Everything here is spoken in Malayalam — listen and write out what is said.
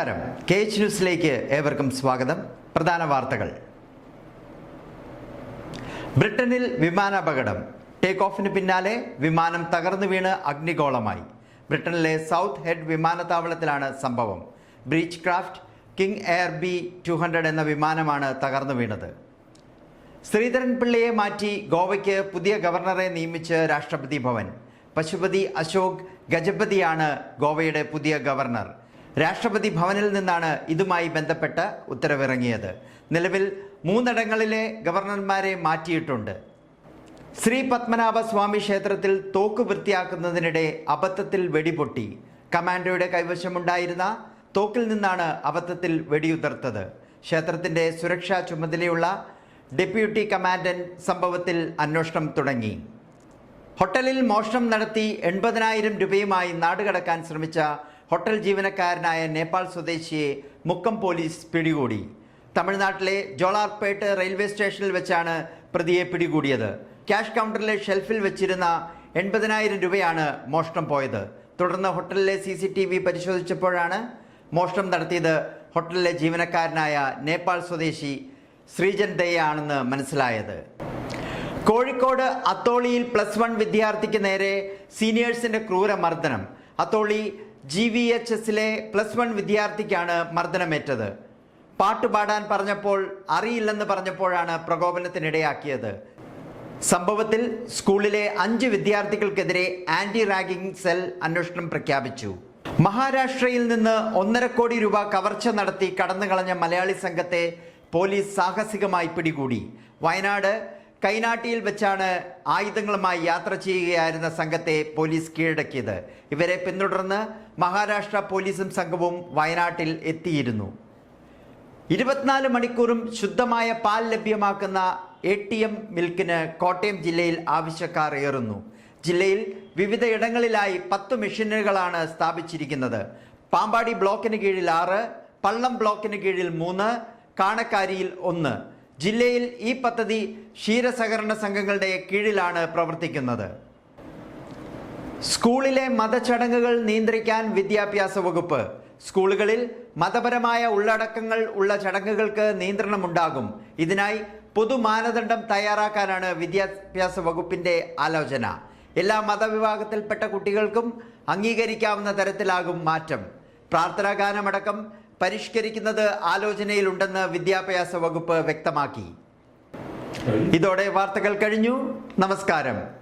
നമസ്കാരം. കെ എച്ച് ന്യൂസിലേക്ക് ഏവർക്കും സ്വാഗതം. പ്രധാന വാർത്തകൾ. ബ്രിട്ടനിൽ വിമാനാപകടം. ടേക്ക് ഓഫിന് പിന്നാലെ വിമാനം തകർന്നു വീണ് അഗ്നിഗോളമായി. ബ്രിട്ടനിലെ സൗത്ത് ഹെഡ് വിമാനത്താവളത്തിലാണ് സംഭവം. Beechcraft King Air B two hundred എന്ന വിമാനമാണ് തകർന്നു വീണത്. ശ്രീധരൻ പിള്ളയെ മാറ്റി ഗോവയ്ക്ക് പുതിയ ഗവർണറെ നിയമിച്ച് രാഷ്ട്രപതി ഭവൻ. പശുപതി അശോക് ഗജപതിയാണ് ഗോവയുടെ പുതിയ ഗവർണർ. രാഷ്ട്രപതി ഭവനിൽ നിന്നാണ് ഇതുമായി ബന്ധപ്പെട്ട് ഉത്തരവിറങ്ങിയത്. നിലവിൽ മൂന്നിടങ്ങളിലെ ഗവർണർമാരെ മാറ്റിയിട്ടുണ്ട്. ശ്രീ പത്മനാഭസ്വാമി ക്ഷേത്രത്തിൽ തോക്ക് വൃത്തിയാക്കുന്നതിനിടെ അബദ്ധത്തിൽ വെടിപൊട്ടി. കമാൻഡോയുടെ കൈവശമുണ്ടായിരുന്ന തോക്കിൽ നിന്നാണ് അബദ്ധത്തിൽ വെടിയുതിർത്തത്. ക്ഷേത്രത്തിന്റെ സുരക്ഷാ ചുമതലയുള്ള ഡെപ്യൂട്ടി കമാൻഡന്റ് സംഭവത്തിൽ അന്വേഷണം തുടങ്ങി. ഹോട്ടലിൽ മോഷണം നടത്തി എൺപതിനായിരം രൂപയുമായി നാടുകടക്കാൻ ശ്രമിച്ച ഹോട്ടൽ ജീവനക്കാരനായ നേപ്പാൾ സ്വദേശിയെ മുക്കം പോലീസ് പിടികൂടി. തമിഴ്നാട്ടിലെ ജോളാർപേട്ട് റെയിൽവേ സ്റ്റേഷനിൽ വെച്ചാണ് പ്രതിയെ പിടികൂടിയത്. ക്യാഷ് കൗണ്ടറിലെ ഷെൽഫിൽ വെച്ചിരുന്ന എൺപതിനായിരം രൂപയാണ് മോഷണം പോയത്. തുടർന്ന് ഹോട്ടലിലെ സി സി ടി വി പരിശോധിച്ചപ്പോഴാണ് മോഷണം നടത്തിയത് ഹോട്ടലിലെ ജീവനക്കാരനായ നേപ്പാൾ സ്വദേശി ശ്രീജൻ ദയാണെന്ന് മനസ്സിലായത്. കോഴിക്കോട് അത്തോളിയിൽ പ്ലസ് വൺ വിദ്യാർത്ഥിക്ക് നേരെ സീനിയേഴ്സിന്റെ ക്രൂരമർദ്ദനം അത്തോളി ജി വി എച്ച് എസിലെ പ്ലസ് വൺ വിദ്യാർത്ഥിക്കാണ് മർദ്ദനമേറ്റത്. പാട്ടുപാടാൻ പറഞ്ഞപ്പോൾ അറിയില്ലെന്ന് പറഞ്ഞപ്പോഴാണ് പ്രകോപനത്തിനിടയാക്കിയത്. സംഭവത്തിൽ സ്കൂളിലെ അഞ്ച് വിദ്യാർത്ഥികൾക്കെതിരെ ആന്റി റാഗിംഗ് സെൽ അന്വേഷണം പ്രഖ്യാപിച്ചു. മഹാരാഷ്ട്രയിൽ നിന്ന് ഒന്നര കോടി രൂപ കവർച്ച നടത്തി കടന്നുകളഞ്ഞ മലയാളി സംഘത്തെ പോലീസ് സാഹസികമായി പിടികൂടി. വയനാട് കൈനാട്ടിയിൽ വെച്ചാണ് ആയുധങ്ങളുമായി യാത്ര ചെയ്യുകയായിരുന്ന സംഘത്തെ പോലീസ് കീഴടക്കിയത്. ഇവരെ പിന്തുടർന്ന് മഹാരാഷ്ട്ര പോലീസും സംഘവും വയനാട്ടിൽ എത്തിയിരുന്നു. ഇരുപത്തിനാല് മണിക്കൂറും ശുദ്ധമായ പാൽ ലഭ്യമാക്കുന്ന എ ടി എം മിൽക്കിന് കോട്ടയം ജില്ലയിൽ ആവശ്യക്കാർ ഏറുന്നു. ജില്ലയിൽ വിവിധ ഇടങ്ങളിലായി പത്ത് മെഷീനുകളാണ് സ്ഥാപിച്ചിരിക്കുന്നത്. പാമ്പാടി ബ്ലോക്കിന് കീഴിൽ ആറ് പള്ളം ബ്ലോക്കിന് കീഴിൽ മൂന്ന് കാണക്കാരിയിൽ ഒന്ന്. ജില്ലയിൽ ഈ പദ്ധതി ക്ഷീരസഹകരണ സംഘങ്ങളുടെ കീഴിലാണ് പ്രവർത്തിക്കുന്നത്. സ്കൂളിലെ മതചടങ്ങുകൾ നിയന്ത്രിക്കാൻ വിദ്യാഭ്യാസ വകുപ്പ്. സ്കൂളുകളിൽ മതപരമായ ഉള്ളടക്കങ്ങൾ ഉള്ള ചടങ്ങുകൾക്ക് നിയന്ത്രണമുണ്ടാകും. ഇതിനായി പൊതു മാനദണ്ഡം തയ്യാറാക്കാനാണ് വിദ്യാഭ്യാസ വകുപ്പിന്റെ ആലോചന. എല്ലാ മതവിഭാഗത്തിൽപ്പെട്ട കുട്ടികൾക്കും അംഗീകരിക്കാവുന്ന തരത്തിലാകും മാറ്റം. പ്രാർത്ഥനാ ഗാനമടക്കം പരിഷ്കരിക്കുന്നത് ആലോചനയിലുണ്ടെന്ന് വിദ്യാഭ്യാസ വകുപ്പ് വ്യക്തമാക്കി. ഇതോടെ വാർത്തകൾ കഴിഞ്ഞു. നമസ്കാരം.